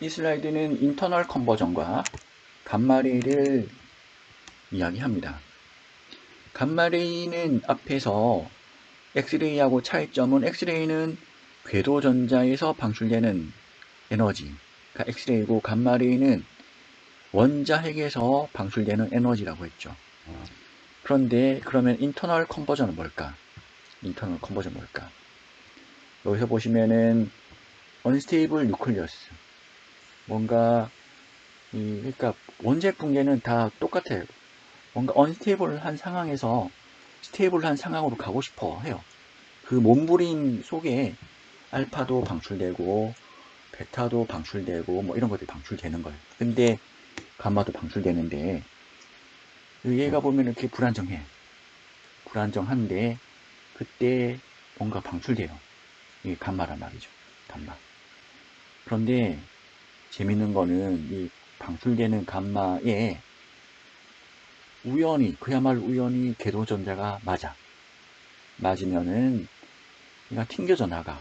이 슬라이드는 인터널 컨버전과 감마레이를 이야기합니다. 감마레이는 앞에서 엑스레이하고 차이점은 엑스레이는 궤도 전자에서 방출되는 에너지가 엑스레이고 감마레이는 원자 핵에서 방출되는 에너지라고 했죠. 그런데 그러면 인터널 컨버전은 뭘까? 인터널 컨버전 뭘까? 여기서 보시면은 언스테이블 뉴클리어스 뭔가 이 그러니까 원자핵 붕괴는 다 똑같아요. 뭔가 언스테이블한 상황에서 스테이블한 상황으로 가고 싶어 해요. 그 몸부림 속에 알파도 방출되고 베타도 방출되고 뭐 이런 것들이 방출되는 거예요. 근데 감마도 방출되는데 얘가 보면 이렇게 불안정해. 불안정한데 그때 뭔가 방출돼요. 이게 감마란 말이죠. 감마. 그런데 재밌는 거는 이 방출되는 감마에 우연히 그야말로 우연히 궤도 전자가 맞아. 맞으면은 얘가 튕겨져 나가.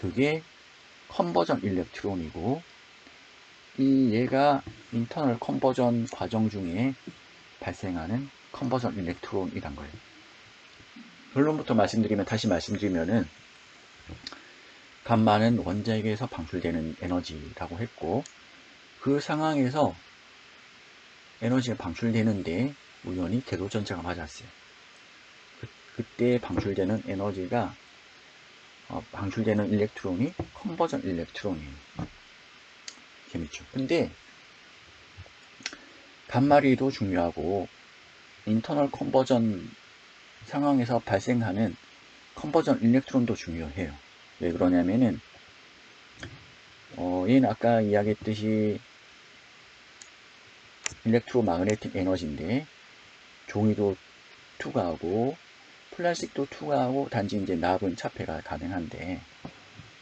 그게 컨버전 일렉트론이고 이 얘가 인터널 컨버전 과정 중에 발생하는 컨버전 일렉트론이란 거예요. 결론부터 말씀드리면 다시 말씀드리면은 감마는 원자핵에서 방출되는 에너지라고 했고 그 상황에서 에너지가 방출되는데 우연히 궤도 전자가 맞았어요. 그, 때 방출되는 에너지가 어, 방출되는 일렉트론이 컨버전 일렉트론이에요. 재밌죠? 근데 단말이도 중요하고 인터널 컨버전 상황에서 발생하는 컨버전 일렉트론도 중요해요. 왜 그러냐면은 어, 얘는 아까 이야기했듯이 일렉트로마그네틱 에너지인데 종이도 투과하고 플라스틱도 투과하고 단지 이제 납은 차폐가 가능한데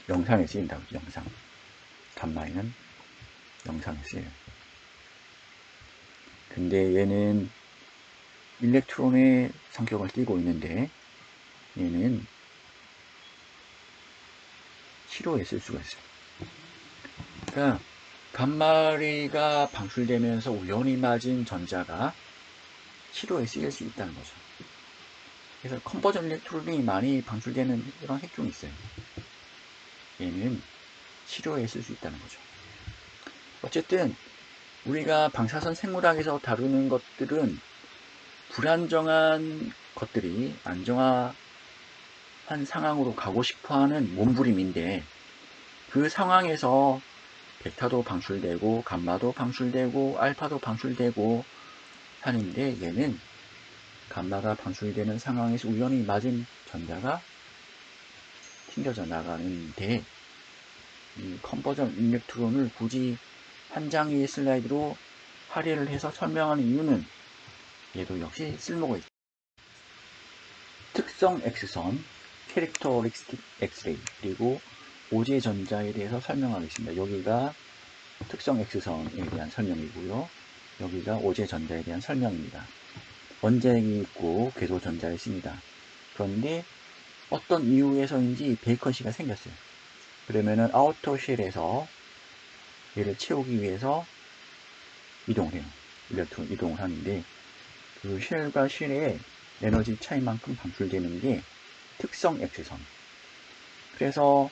영상에 쓰인다고 영상 단마이는 영상에 쓰여요. 근데 얘는 일렉트론의 성격을 띠고 있는데 얘는 치료에 쓸 수가 있어요. 그러니까 간마리가 방출되면서 우연히 맞은 전자가 치료에 쓰일 수 있다는 거죠. 그래서 컨버전 일렉트론이 많이 방출되는 그런 핵종이 있어요. 얘는 치료에 쓸 수 있다는 거죠. 어쨌든 우리가 방사선 생물학에서 다루는 것들은 불안정한 것들이 안정화 한 상황으로 가고 싶어 하는 몸부림인데 그 상황에서 베타도 방출되고 감마도 방출되고 알파도 방출되고 하는데 얘는 감마가 방출되는 상황에서 우연히 맞은 전자가 튕겨져 나가는데 이 컨버전 일렉트론을 굳이 한 장의 슬라이드로 할애를 해서 설명하는 이유는 얘도 역시 쓸모가 있다. 특성 X선, 캐릭터리스틱 엑스레이, 그리고 오제 전자에 대해서 설명하겠습니다. 여기가 특성 X선에 대한 설명이고요. 여기가 오제 전자에 대한 설명입니다. 원자핵이 있고 궤도 전자를 씁니다. 그런데 어떤 이유에서인지 베이컨시가 생겼어요. 그러면은 아우터 쉘에서 얘를 채우기 위해서 이동을 해요. 일렉트론 이동을 하는데 그 쉘과 쉘의 에너지 차이만큼 방출되는 게 특성 X선. 그래서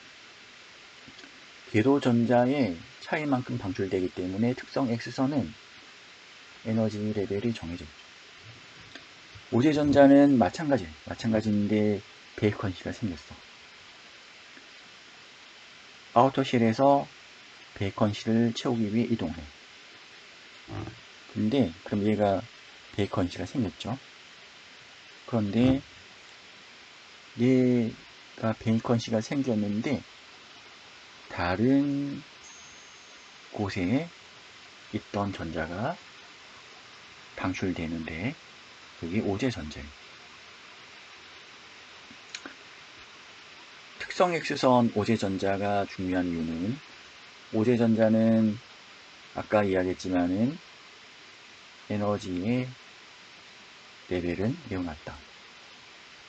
궤도 전자의 차이만큼 방출되기 때문에 특성 X선은 에너지 레벨이 정해져 있죠. 오제 전자는 마찬가지, 마찬가지인데 베이컨시가 생겼어. 아우터실에서 베이컨실을 채우기 위해 이동해. 근데 그럼 얘가 베이컨실가 생겼죠. 그런데 얘가 베이컨시가 생겼는데 다른 곳에 있던 전자가 방출되는데 그게 오제 전자예요. 특성 X선 오제 전자가 중요한 이유는 오제 전자는 아까 이야기했지만은 에너지의 레벨은 매우 낮다.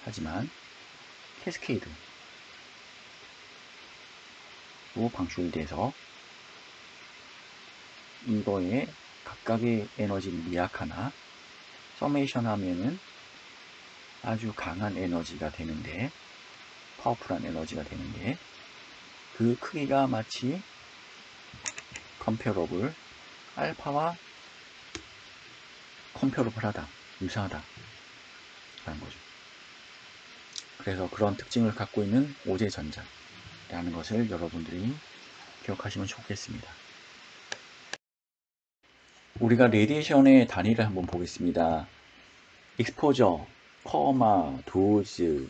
하지만 캐스케이드. 로 방출돼서 이거에 각각의 에너지를 미약하나 서메이션 하면은 아주 강한 에너지가 되는데 파워풀한 에너지가 되는데 그 크기가 마치 컴페러블 알파와 컴페러블하다 유사하다 라는 거죠 그래서 그런 특징을 갖고 있는 오제 전자라는 것을 여러분들이 기억하시면 좋겠습니다 우리가 레디에이션의 단위를 한번 보겠습니다 익스포저, 커마, 도즈,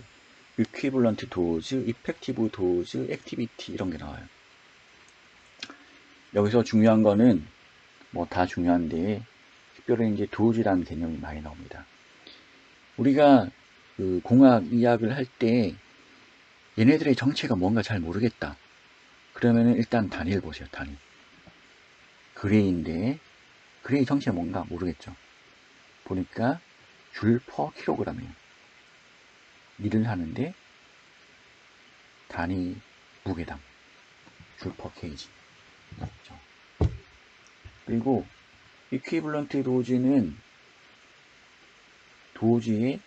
equivalent 도즈, effective 도즈, 액티비티 이런 게 나와요. 여기서 중요한 거는 뭐 다 중요한데 특별히 이제 도즈라는 개념이 많이 나옵니다. 우리가 그 공학 이야기를 할때 얘네들의 정체가 뭔가 잘 모르겠다. 그러면은 일단 단위를 보세요. 단위. 그레이인데 그레이 정체가 뭔가 모르겠죠. 보니까 줄 퍼 킬로그램이에요. 일을 하는데 단위 무게당 줄 퍼 케이지 그렇죠. 그리고 이퀴블런트 도지는 도지에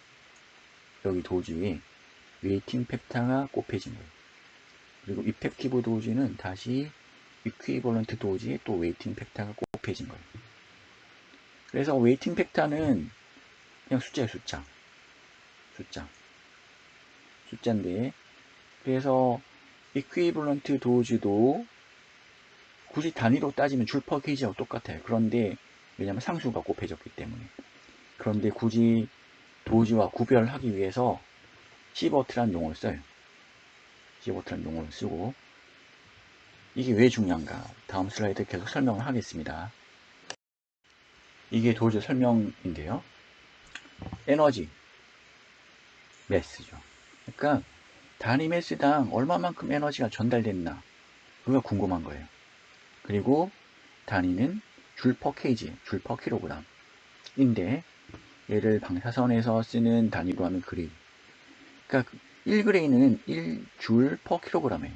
여기 도지에 웨이팅 팩타가 곱해진 거예요. 그리고 이펙티브 도지는 다시 이퀴블런트 도지에 또 웨이팅 팩타가 곱해진 거예요. 그래서 웨이팅 팩타는 그냥 숫자예요, 숫자. 숫자. 숫자인데, 그래서 이퀴블런트 도즈도 굳이 단위로 따지면 줄퍼 케이지하고 똑같아요. 그런데, 왜냐면 상수가 곱해졌기 때문에. 그런데 굳이 도즈와 구별하기 위해서 시버트란 용어를 써요. 시버트란 용어를 쓰고, 이게 왜 중요한가? 다음 슬라이드 계속 설명을 하겠습니다. 이게 도즈 설명인데요. 에너지 매스죠. 그러니까 단위 매스당 얼마만큼 에너지가 전달됐나 그가 궁금한 거예요. 그리고 단위는 줄 퍼 케이지, 줄 퍼 킬로그램 인데 얘를 방사선에서 쓰는 단위로 하면 그레이. 그러니까 1그레이는 1줄 퍼 킬로그램에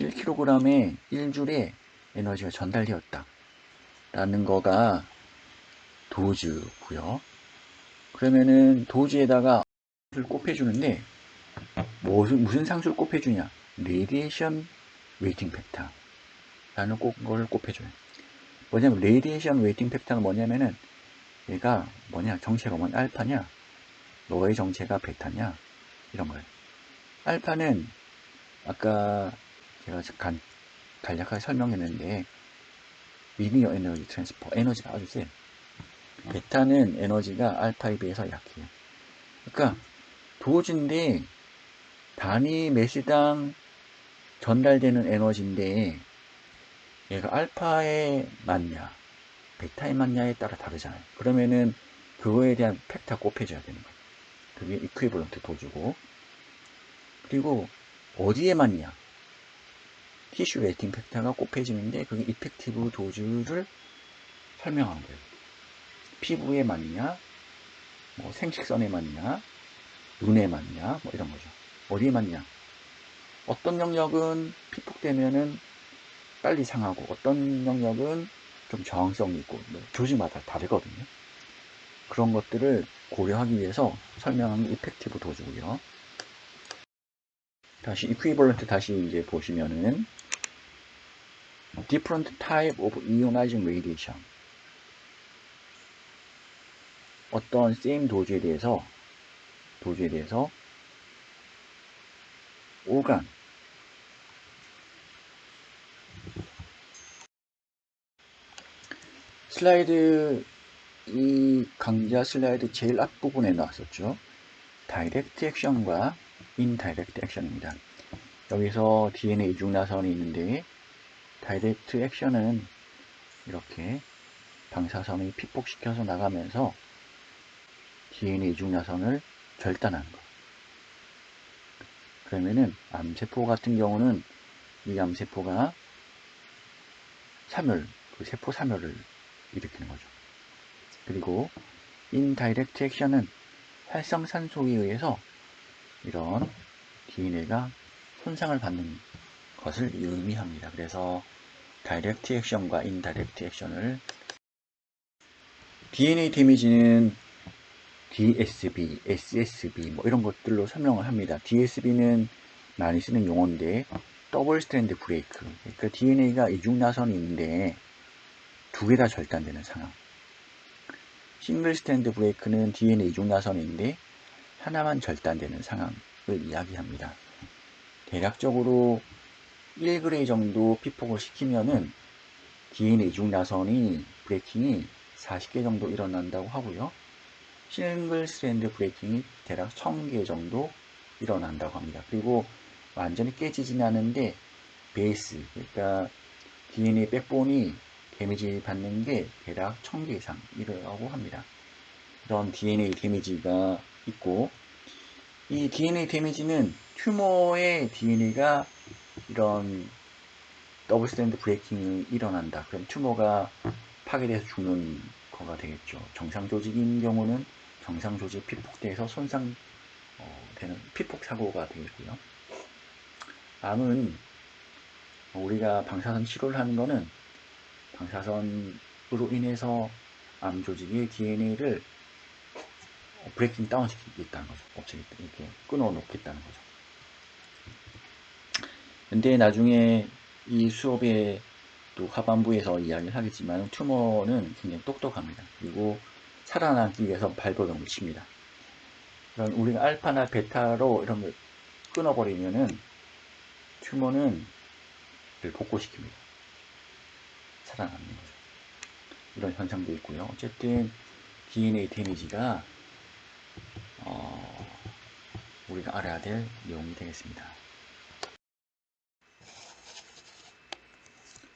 1kg에 1줄에 에너지가 전달되었다. 라는 거가 도즈고요. 그러면은 도지에다가 상수를 곱해주는데 무슨, 무슨 상수를 곱해주냐 레디에이션 웨이팅 팩터 라는 걸 곱해줘요 뭐냐면 레디에이션 웨이팅 팩터가 뭐냐면은 얘가 뭐냐? 정체가 뭐냐 알파냐? 너의 정체가 베타냐? 이런 거예요. 알파는 아까 제가 간, 간략하게 설명했는데 리니어 에너지 트랜스퍼 에너지가 아주 세요 베타는 에너지가 알파에 비해서 약해요. 그러니까 도즈인데 단위 매시당 전달되는 에너지인데 얘가 알파에 맞냐 베타에 맞냐에 따라 다르잖아요. 그러면은 그거에 대한 팩타 곱해줘야 되는 거예요. 그게 이퀴블런트 도주고 그리고 어디에 맞냐 티슈 레이팅 팩타가 곱해지는데 그게 이펙티브 도주를 설명한 거예요. 피부에 맞냐, 뭐 생식선에 맞냐, 눈에 맞냐, 뭐 이런 거죠. 어디에 맞냐. 어떤 영역은 피폭되면은 빨리 상하고 어떤 영역은 좀 저항성이 있고 뭐 조직마다 다르거든요. 그런 것들을 고려하기 위해서 설명하는 이펙티브 도주고요. 다시 equivalent 다시 이제 보시면은 different type of ionizing radiation 어떤 same 도주에 대해서 도주에 대해서 오간 슬라이드 이 강좌 슬라이드 제일 앞부분에 나왔었죠. 다이렉트 액션과 인다이렉트 액션입니다. 여기서 DNA 이중 나선이 있는데 다이렉트 액션은 이렇게 방사선을 피폭시켜서 나가면서 DNA 이중야선을 절단하는 거. 그러면은 암세포 같은 경우는 이 암세포가 사멸, 그 세포 사멸을 일으키는 거죠. 그리고 인다이렉트 액션은 활성산소에 의해서 이런 DNA가 손상을 받는 것을 의미합니다. 그래서 다이렉트 액션과 인다이렉트 액션을 DNA 데미지는 DSB, SSB 뭐 이런 것들로 설명을 합니다. DSB는 많이 쓰는 용어인데 더블 스트랜드 브레이크 그러니까 DNA가 이중나선이 있는데 두 개 다 절단되는 상황 싱글 스탠드 브레이크는 DNA 이중나선인데 하나만 절단되는 상황을 이야기합니다. 대략적으로 1그레이 정도 피폭을 시키면은 DNA 이중나선이 브레이킹이 40개 정도 일어난다고 하고요. 싱글 스탠드 브레이킹이 대략 1000개 정도 일어난다고 합니다. 그리고 완전히 깨지진 않은데 베이스 그러니까 DNA 백본이 데미지 받는 게 대략 1000개 이상 이라고 합니다. 이런 DNA 데미지가 있고 이 DNA 데미지는 튜머의 DNA가 이런 더블 스탠드 브레이킹이 일어난다. 그럼 튜머가 파괴돼서 죽는 거가 되겠죠. 정상 조직인 경우는 정상 조직 피폭돼서 손상 어, 되는 피폭 사고가 되겠고요. 암은 우리가 방사선 치료를 하는 거는 방사선으로 인해서 암 조직의 DNA를 브레이킹 다운 시키겠다는 거죠. 없애겠다. 이렇게 끊어 놓겠다는 거죠. 근데 나중에 이 수업에 또 하반부에서 이야기를 하겠지만 튜머는 굉장히 똑똑합니다. 그리고 살아남기 위해서 발버둥을 칩니다. 그런 우리가 알파나 베타로 이런 걸 끊어버리면은 튜머는 복구시킵니다. 거죠. 이런 현상도 있고요. 어쨌든 DNA 데미지가 어, 우리가 알아야 될 내용이 되겠습니다.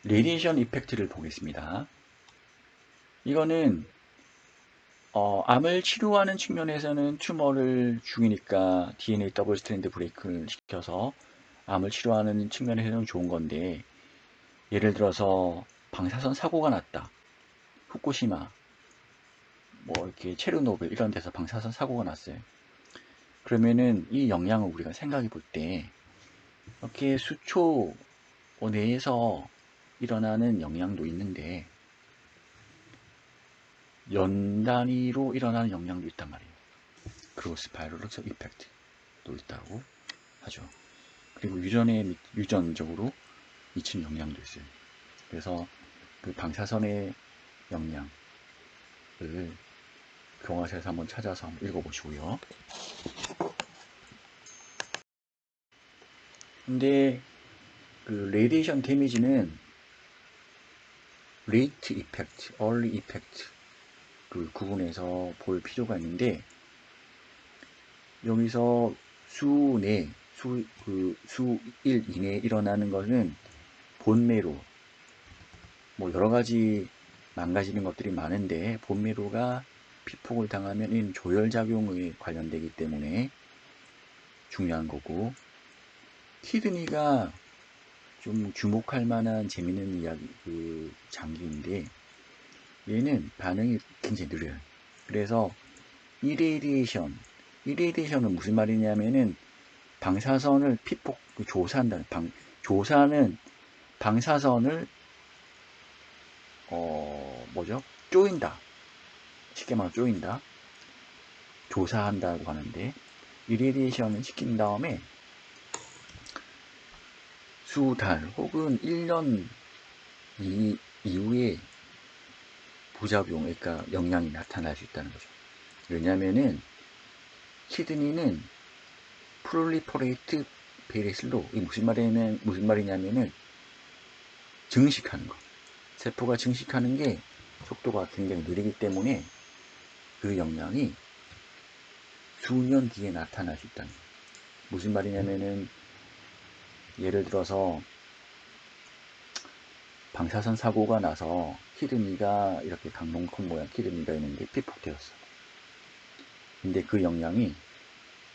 레디에이션 이펙트를 보겠습니다. 이거는 어, 암을 치료하는 측면에서는 튜머를 죽이니까 DNA 더블 스트랜드 브레이크를 시켜서 암을 치료하는 측면에서는 좋은 건데 예를 들어서 방사선 사고가 났다. 후쿠시마 뭐 이렇게 체르노빌 이런 데서 방사선 사고가 났어요. 그러면은 이 영향을 우리가 생각해 볼 때 이렇게 수초 내에서 일어나는 영향도 있는데 연 단위로 일어나는 영향도 있단 말이에요. 크로스 바이럴로서 이펙트도 있다고 하죠. 그리고 유전에 유전적으로 미치는 영향도 있어요. 그래서 그 방사선의 영향을 교과서에서 한번 찾아서 한번 읽어보시고요. 근데 그 레디에이션 데미지는 레이트 이펙트, 얼리 이펙트 그 구분해서 볼 필요가 있는데 여기서 수 내 수, 그, 수일 이내에 일어나는 것은 본매로, 뭐 여러 가지 망가지는 것들이 많은데, 본매로가 피폭을 당하면 조혈작용에 관련되기 때문에 중요한 거고, 키드니가 좀 주목할 만한 재밌는 이야기, 그 장기인데, 얘는 반응이 굉장히 느려요. 그래서, 이레디에이션, 이레디에이션은 무슨 말이냐면은, 방사선을 피폭 그 조사한다는 방 조사는 방사선을 어 뭐죠? 쪼인다. 쉽게 말해 쪼인다. 조사한다고 하는데 이레디에이션을 시킨 다음에 수달 혹은 1년 이, 이후에 부작용 그러니까 영향이 나타날 수 있다는 거죠. 왜냐면은 키드니는 프롤리퍼레이트 베리슬로 이 무슨 말이냐면 무슨 말이냐면은 증식하는 거 세포가 증식하는 게 속도가 굉장히 느리기 때문에 그 영향이 수년 뒤에 나타날 수 있다는 거 무슨 말이냐면은 예를 들어서 방사선 사고가 나서 키드니가 이렇게 강동콩 모양 키드니가 있는데 피폭되었어. 근데 그 영향이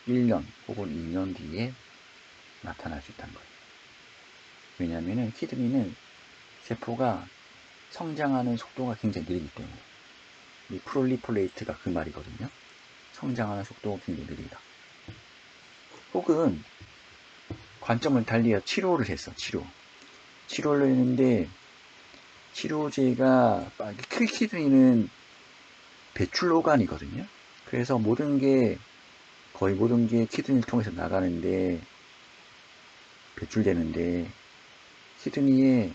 1년 혹은 2년 뒤에 나타날 수 있다는 거예요. 왜냐하면 키드니는 세포가 성장하는 속도가 굉장히 느리기 때문에 이 프롤리폴레이트가 그 말이거든요. 성장하는 속도가 굉장히 느리다. 혹은 관점을 달리해 치료를 했어. 치료. 치료를 했는데 치료제가 킬키드니는 배출로간이거든요. 그래서 모든 게 거의 모든 게 키드니를 통해서 나가는데 배출되는데 키드니에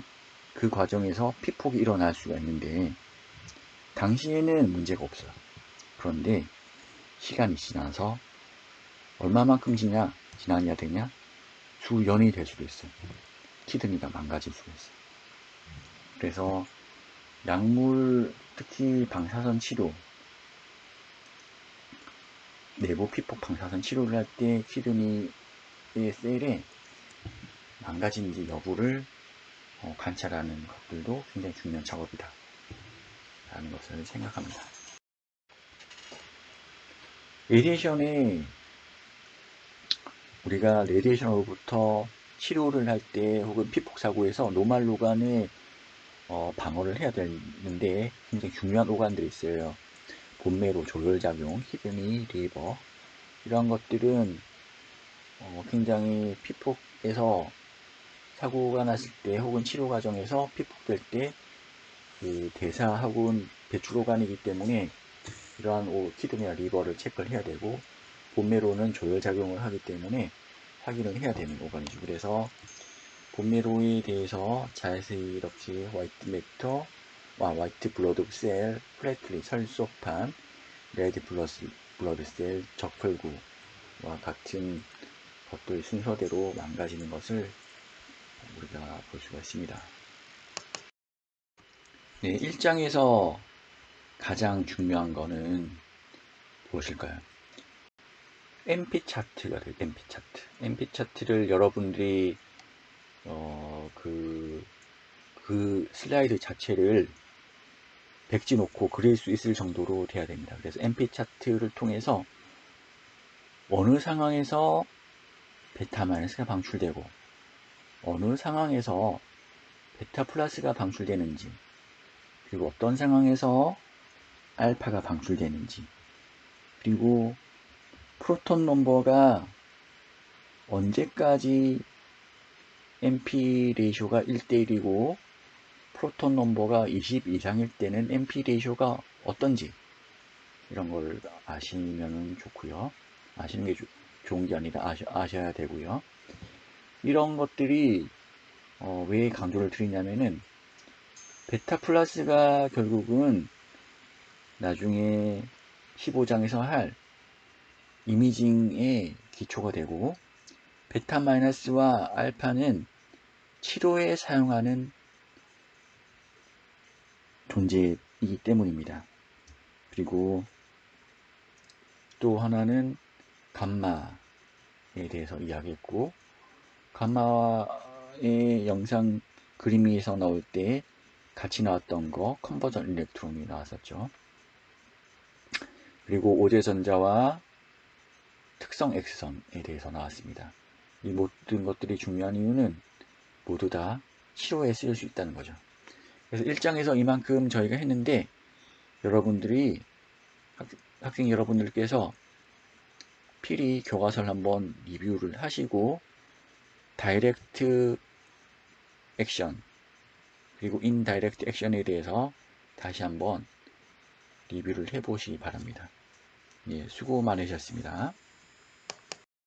그 과정에서 피폭이 일어날 수가 있는데 당시에는 문제가 없어요. 그런데 시간이 지나서 얼마만큼 지나 지나냐 되냐 수년이 될 수도 있어요. 키드니가 망가질 수가 있어요. 그래서 약물 특히 방사선 치료 내부 피폭 방사선 치료를 할 때 키드니의 셀에 망가진지 여부를 어, 관찰하는 것들도 굉장히 중요한 작업이다. 라는 것을 생각합니다. 레디에이션에 우리가 레디에이션으로부터 치료를 할 때 혹은 피폭 사고에서 노말 오간에 어, 방어를 해야 되는데 굉장히 중요한 오간들이 있어요. 본매로 조혈작용, 히드니, 리버 이러한 것들은 어, 굉장히 피폭에서 사고가 났을 때 혹은 치료 과정에서 피폭될 때 그 대사 혹은 배출 오간이기 때문에 이러한 오, 키드니와 리버를 체크를 해야 되고 본매로는 조혈작용을 하기 때문에 확인을 해야 되는 오간이죠. 그래서 본매로에 대해서 자세히 화이트 맥터, 와, 화이트 블러드 셀, 플래틀리, 설소판, 레드 블러스, 블러드 셀, 적혈구와 같은 것들 순서대로 망가지는 것을 우리가 볼 수가 있습니다. 네, 1장에서 가장 중요한 거는 무엇일까요? MP 차트가 돼요. MP 차트. MP 차트를 여러분들이 어, 그, 그 슬라이드 자체를 백지 놓고 그릴 수 있을 정도로 돼야 됩니다. 그래서 MP 차트를 통해서 어느 상황에서 베타 마이너스가 방출되고 어느 상황에서 베타 플러스가 방출되는지 그리고 어떤 상황에서 알파가 방출되는지 그리고 프로톤 넘버가 언제까지 MP 레이쇼가 1대1이고 프로톤 넘버가 20 이상일 때는 MP 레이쇼가 어떤지 이런 걸 아시면 좋고요. 아시는 게 조, 좋은 게 아니라 아셔, 아셔야 되고요. 이런 것들이 어, 왜 강조를 드리냐면은 베타 플러스가 결국은 나중에 15장에서 할 이미징의 기초가 되고 베타 마이너스와 알파는 치료에 사용하는 존재이기 때문입니다. 그리고 또 하나는 감마에 대해서 이야기했고 감마의 영상 그림에서 나올 때 같이 나왔던 거 컨버전 일렉트론이 나왔었죠. 그리고 오제전자와 특성 X선에 대해서 나왔습니다. 이 모든 것들이 중요한 이유는 모두 다 치료에 쓰일 수 있다는 거죠. 그래서 1장에서 이만큼 저희가 했는데 여러분들이 학, 생 여러분들께서 필히 교과서를 한번 리뷰를 하시고 다이렉트 액션 그리고 인다이렉트 액션에 대해서 다시 한번 리뷰를 해보시기 바랍니다. 예, 수고 많으셨습니다.